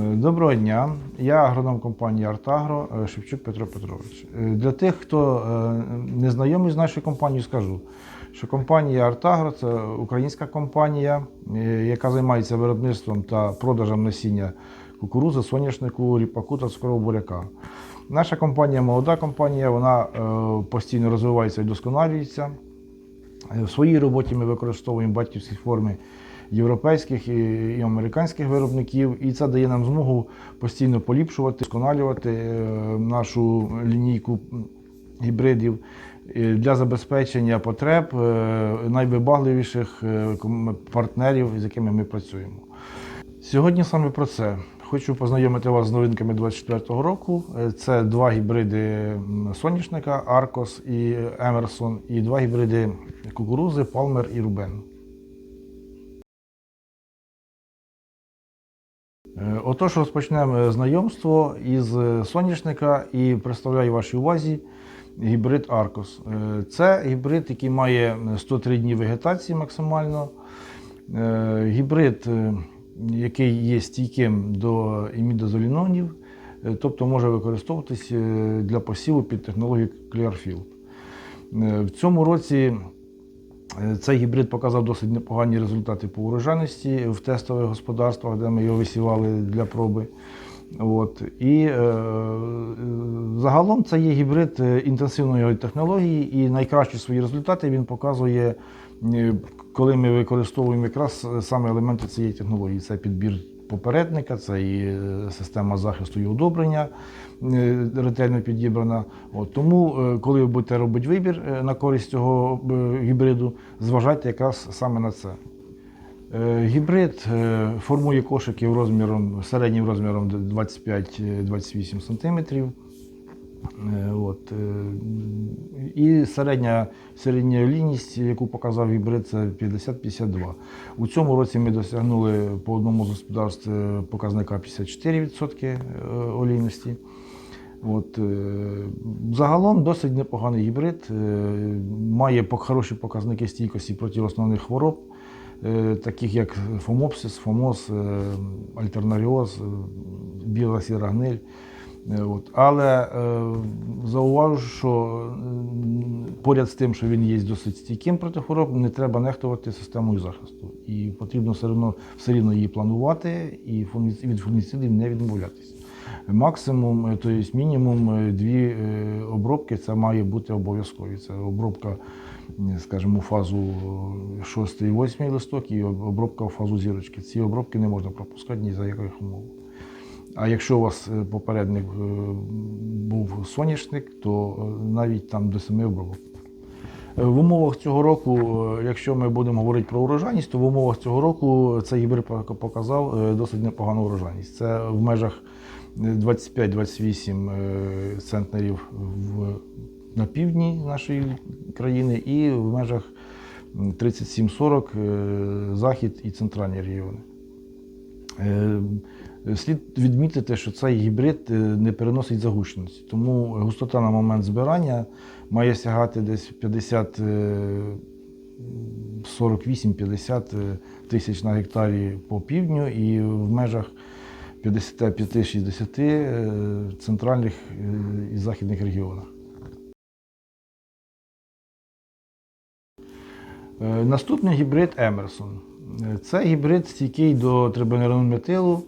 Е, Доброго дня. Я агроном компанії Артагро е, Шевчук Петро Петрович. Е, Для тих, хто не знайомий з нашою компанією, скажу, що компанія Артагро це українська компанія, яка займається виробництвом та продажем насіння кукурузи, соняшнику, ріпаку та цукрового буряка. Наша компанія молода компанія, вона постійно розвивається і вдосконалюється. Е, В своїй роботі ми використовуємо батьківські форми європейських і, американських виробників, і це дає нам змогу постійно поліпшувати, вдосконалювати е, нашу лінійку гібридів е, для забезпечення потреб е, найвибагливіших партнерів, з якими ми працюємо. Сьогодні саме про це. Хочу познайомити вас з новинками 24-го року. Це два гібриди соняшника Аркос і Емерсон, і два гібриди кукурузи Палмер і Рубен. Отож, розпочнемо знайомство із е, соняшника і представляю вашій увазі гібрид Аркос. Е, Це гібрид, який має 103 дні вегетації максимально. Е, Гібрид, е, який є стійким до імідозолінонів, е, тобто може використовуватись е, для посіву під технологією Clearfield. Е, В цьому році Е, Цей гібрид показав досить непогані результати по урожайності в тестових господарствах, де ми його висівали для проби. От. І е, е, загалом це є гібрид е, інтенсивної технології, і найкращі свої результати він показує, е, коли ми використовуємо якраз саме елементи цієї технології. Це підбір попередника, це і е, система захисту і удобрення е, ретельно підібрана. От, тому, е, коли ви будете робити вибір на користь цього гібриду, зважайте якраз саме на це. Гібрид формує кошики розміром, середнім розміром 25-28 см. От. е, І середня, середня лінність, яку показав гібрид, це 50-52. У цьому році ми досягнули по одному з господарств е, показника 54% е, олійності. От, е, загалом досить непоганий гібрид, е, має хороші показники стійкості проти основних хвороб, е, таких як фомопсис, фомоз, е, альтернаріоз, е, біла сіра гниль. Е, От. Але е, зауважу, що поряд з тим, що він є досить стійким проти хвороб, не треба нехтувати системою захисту. І потрібно все одно, все рівно її планувати і від фунгіцидів не відмовлятися. Максимум, е, тобто мінімум е, дві е, обробки це має бути обов'язкові. Це обробка, скажімо, у фазу 6-8 листок і обробка у фазу зірочки. Ці обробки не можна пропускати ні за яких умов. А якщо у вас е, попередник е, був соняшник, то е, навіть там до семи обробок. В умовах цього року, якщо ми будемо говорити про урожайність, то в умовах цього року цей гібрид показав досить непогану урожайність. Це в межах е, 25-28 е, центнерів на півдні нашої країни і в межах м, 37-40 е, захід і центральні регіони. Е, Слід відмітити, що цей гібрид е, не переносить загущеності, тому густота на момент збирання має сягати десь 50, е, 48-50 е, тисяч на гектарі по півдню і в межах 55-60 е, центральних і західних регіонах. Наступний гібрид Емерсон. Це гібрид стійкий до трибонерного метилу,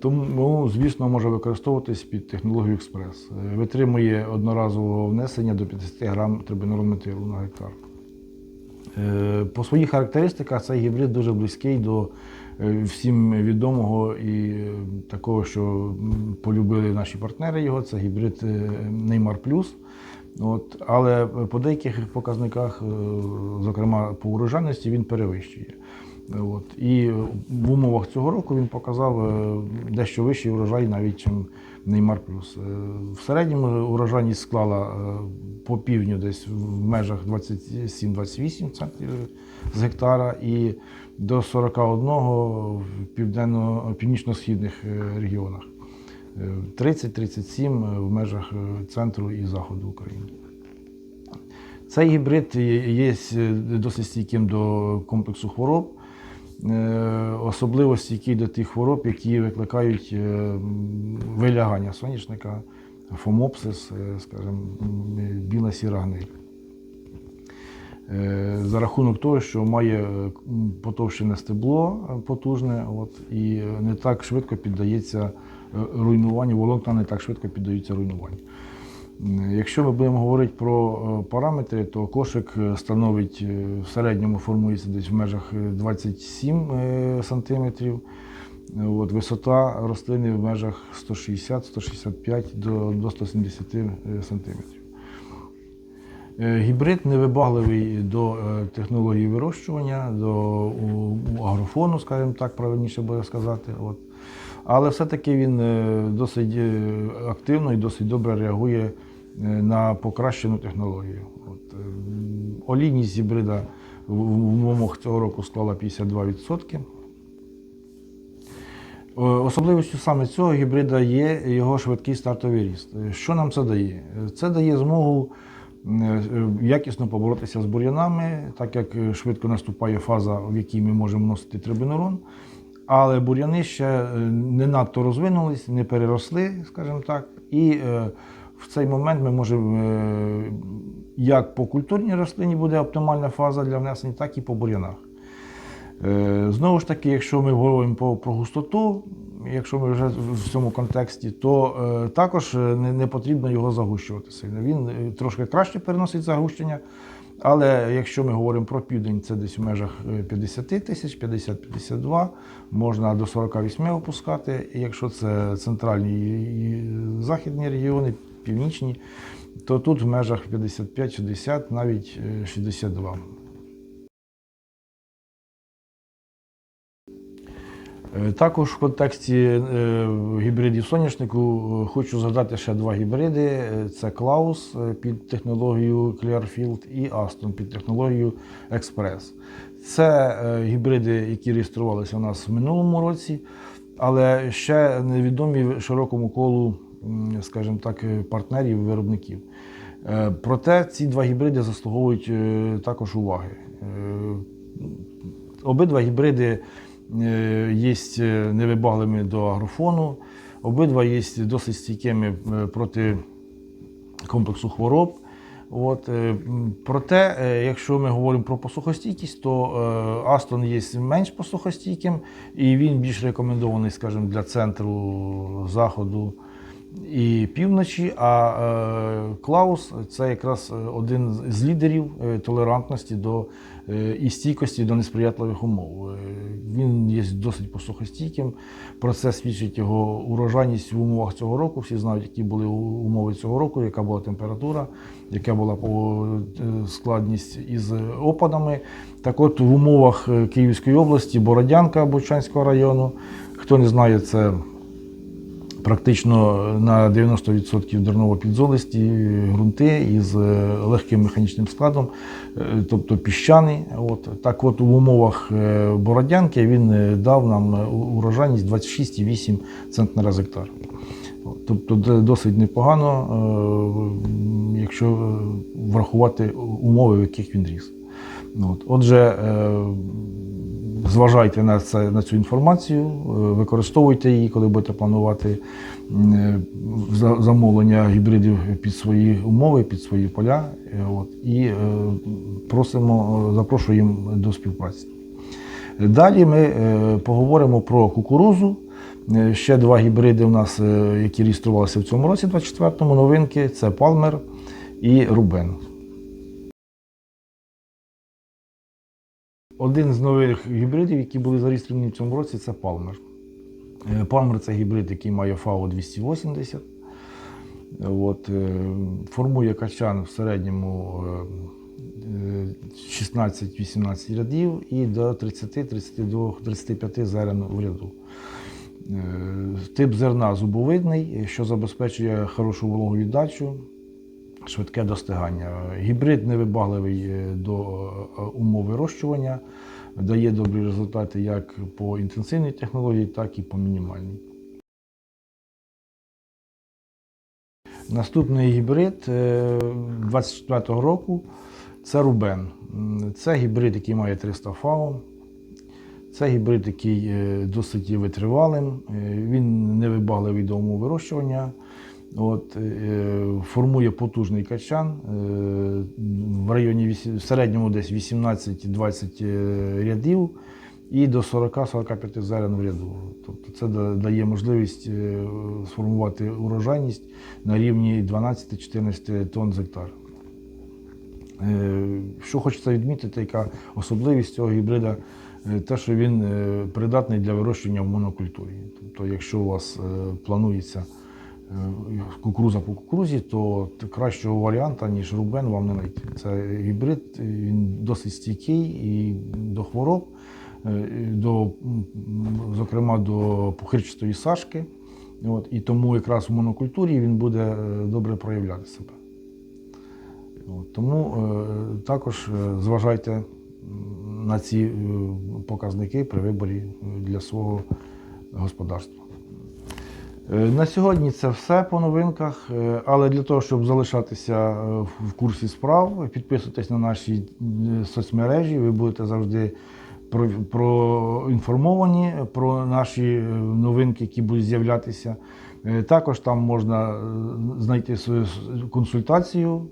тому, звісно, може використовуватись під технологію експрес. Е, Витримує одноразового внесення до 50 грам трибонерного метилу на гектар. Е, По своїх характеристиках цей гібрид дуже близький до е, всім відомого і е, такого, що полюбили наші партнери його. Це гібрид е, Neymar Plus. От, але по деяких показниках, е, зокрема по урожайності, він перевищує. От, і в умовах цього року він показав е, дещо вищий урожай навіть, ніж Neymar Plus. Е, В середньому урожайність склала е, по півдню десь в межах 27-28 центрів з гектара і до 41 в південно, північно-східних регіонах. Е, 30-37 в межах центру і заходу України. Цей гібрид є досить стійким до комплексу хвороб. Е, особливості, які до тих хвороб, які викликають е, вилягання соняшника, фомопсис, е, скажімо, біла сіра гниль. За рахунок того, що має потовщене стебло потужне, от, і не так швидко піддається руйнуванню, волокна не так швидко піддаються руйнуванню. Якщо ми будемо говорити про е, параметри, то кошик е, становить е, в середньому формується десь в межах е, 27 е, сантиметрів. Е, От, висота рослини в межах 160-165 до, до 170 е, сантиметрів. Е, Гібрид невибагливий до технології вирощування, до агрофону, скажімо так, правильніше буде сказати. От. Але все-таки він досить активно і досить добре реагує на покращену технологію. От. е, Олійність гібрида в умовах цього року склала 52%. Е, Особливістю саме цього гібрида є його швидкий стартовий ріст. Е, Що нам це дає? Е, Це дає змогу е, якісно поборотися з бур'янами, так як е, швидко наступає фаза, в якій ми можемо вносити трибенурон. Але бур'яни ще е, не надто розвинулись, не переросли, скажімо так. І е, в цей момент ми можемо е, як по культурній рослині буде оптимальна фаза для внесення, так і по бур'янах. Е, Знову ж таки, якщо ми говоримо про, густоту, якщо ми вже в цьому контексті, то е, також не, потрібно його загущувати сильно. Він трошки краще переносить загущення, але якщо ми говоримо про південь, це десь в межах е, 50 тисяч, 50-52, можна до 48 опускати. Якщо це центральні і західні регіони, північні, то тут в межах 55-60, навіть е, 62. Е, Також в контексті е, гібридів соняшнику е, хочу згадати ще два гібриди: Е, це Клаус е, під технологією Clearfield і Aston під технологією Express. Це е, гібриди, які реєструвалися у нас в минулому році, але ще невідомі широкому колу, скажімо так, е, партнерів, виробників. Е, Проте ці два гібриди заслуговують е, також уваги. Обидва гібриди є невибагливими до агрофону, обидва є досить стійкими проти комплексу хвороб. От, проте, якщо ми говоримо про посухостійкість, то Астон є менш посухостійким і він більш рекомендований, скажімо, для центру заходу і півночі. А е, Клаус це якраз е, один з- лідерів е, толерантності до е, і стійкості до несприятливих умов. Він є досить посухостійким. Про це свідчить його урожайність в умовах цього року. Всі знають, які були умови цього року, яка була температура, яка була складність із опадами. Так от в умовах Київської області, Бородянка Бучанського району, хто не знає, це практично на 90% дерново-підзолисті ґрунти із е, легким механічним складом, е, тобто піщаний. От. Так от в умовах е, Бородянки він дав нам урожайність 26,8 центнера з гектар. Тобто досить непогано, якщо врахувати умови, в яких він ріс. От. Отже, зважайте на, це, на цю інформацію, е, використовуйте її, коли будете планувати е, за- замовлення гібридів під свої умови, під свої поля. Е, От. І просимо, запрошуємо до співпраці. Далі ми поговоримо про кукурузу. Ще два гібриди у нас, які реєструвалися в цьому році, 24-му, новинки це Палмер і Рубен. Один з нових гібридів, які були зареєстровані в цьому році, це Палмер. Е, Палмер це гібрид, який має ФАО 280. От, е, формує качан в середньому е, е, 16-18 рядів і до 30-35 зерен в ряду. Тип зерна зубовидний, що забезпечує хорошу вологовіддачу, швидке достигання. Гібрид невибагливий е, до е, умов вирощування, дає добрі результати як по інтенсивній технології, так і по мінімальній. Наступний гібрид е, 24-го року це Рубен. Це гібрид, який має 300 ФАО. Це гібрид, який е, досить є витривалим, е, він невибагливий до умов вирощування. От, е, формує потужний качан е, в районі в середньому десь 18-20 е, рядів і до 40-45 зерен в ряду. Тобто це дає можливість сформувати урожайність на рівні 12-14 тонн з гектара. Що хочеться відмітити, яка особливість цього гібрида, те, що він придатний для вирощування в монокультурі. Тобто, якщо у вас планується кукуруза по кукурузі, то кращого варіанта, ніж рубен, вам не знайти. Це гібрид, е, він досить стійкий і до хвороб, е, до, зокрема до пухирчатої сашки. От, і тому якраз в монокультурі він буде е, добре проявляти себе. От, тому е, також е, зважайте на ці е, показники при виборі е, для свого господарства. Е, На сьогодні це все по новинках, е, але для того, щоб залишатися е, в- курсі справ, підписуйтесь на наші соцмережі, ви будете завжди про- проінформовані про наші новинки, які будуть з'являтися. Також там можна знайти свою консультацію,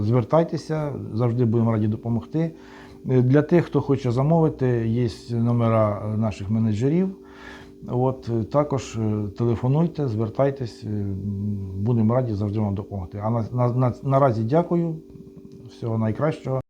звертайтеся, завжди будемо раді допомогти. Для тих, хто хоче замовити, є номера наших менеджерів. От, е, також е, телефонуйте, звертайтесь, е, будемо раді завжди вам допомогти. А на, на, на, наразі дякую, всього найкращого.